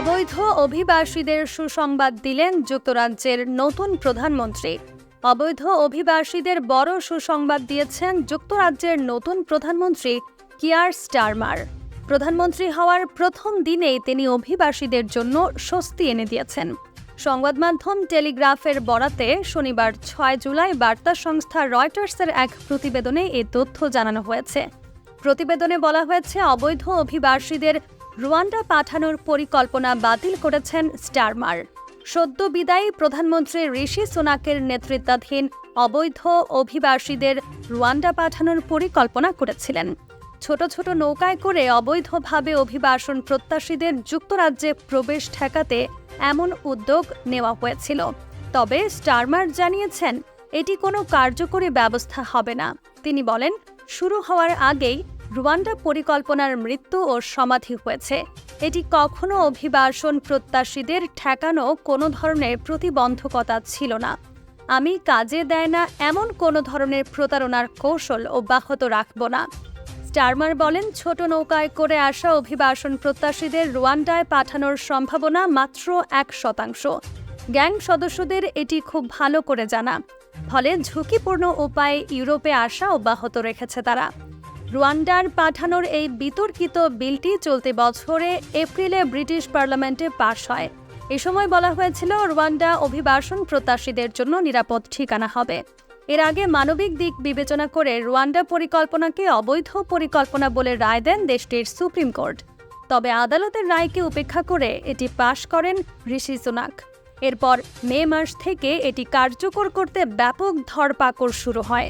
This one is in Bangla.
অবৈধ অভিবাসীদের সুসংবাদ দিলেন যুক্তরাজ্যের নতুন প্রধানমন্ত্রী। অবৈধ অভিবাসীদের বড় সুসংবাদ দিয়েছেন যুক্তরাজ্যের নতুন প্রধানমন্ত্রী কিয়ার স্টারমার। প্রধানমন্ত্রী হওয়ার প্রথম দিনেই তিনি অভিবাসীদের জন্য স্বস্তি এনে দিয়েছেন। সংবাদ মাধ্যম টেলিগ্রাফের বরাতে শনিবার ছয় জুলাই বার্তা সংস্থা রয়টার্সের এক প্রতিবেদনে এ তথ্য জানানো হয়েছে। প্রতিবেদনে বলা হয়েছে, অবৈধ অভিবাসীদের রুয়ান্ডা পাঠানোর পরিকল্পনা বাতিল করেছেন স্টারমার। সদ্য বিদায়ী প্রধানমন্ত্রী ঋষি সোনাকের নেতৃত্বাধীন অবৈধ অভিবাসীদের রুয়ান্ডা পাঠানোর পরিকল্পনা করেছিলেন। ছোট ছোট নৌকায় করে অবৈধভাবে অভিবাসন প্রত্যাশীদের যুক্তরাজ্যে প্রবেশ ঠেকাতে এমন উদ্যোগ নেওয়া হয়েছিল। তবে স্টারমার জানিয়েছেন, এটি কোনো কার্যকরী ব্যবস্থা হবে না। তিনি বলেন, শুরু হওয়ার আগেই রুয়ান্ডা পরিকল্পনার মৃত্যু ও সমাধি হয়েছে। এটি কখনো অভিবাসন প্রত্যাশীদের ঠেকানো কোনো ধরনের প্রতিবন্ধকতা ছিল না। আমি কাজে দেয় না এমন কোনো ধরনের প্রতারণার কৌশল অব্যাহত রাখব না। স্টারমার বলেন, ছোট নৌকায় করে আসা অভিবাসন প্রত্যাশীদের রুয়ান্ডায় পাঠানোর সম্ভাবনা মাত্র এক শতাংশ। গ্যাং সদস্যদের এটি খুব ভালো করে জানা। ফলে ঝুঁকিপূর্ণ উপায়ে ইউরোপে আসা অব্যাহত রেখেছে তারা। রুয়ান্ডার পাঠানোর এই বিতর্কিত বিলটি চলতি বছরে এপ্রিলে ব্রিটিশ পার্লামেন্টে পাশ হয়। এ সময় বলা হয়েছিল, রুয়ান্ডা অভিবাসন প্রত্যাশীদের জন্য নিরাপদ ঠিকানা হবে। এর আগে মানবিক দিক বিবেচনা করে রুয়ান্ডা পরিকল্পনাকে অবৈধ পরিকল্পনা বলে রায় দেন দেশটির সুপ্রিম কোর্ট। তবে আদালতের রায়কে উপেক্ষা করে এটি পাশ করেন ঋষি সুনাক। এরপর মে মাস থেকে এটি কার্যকর করতে ব্যাপক ধরপাকড় শুরু হয়।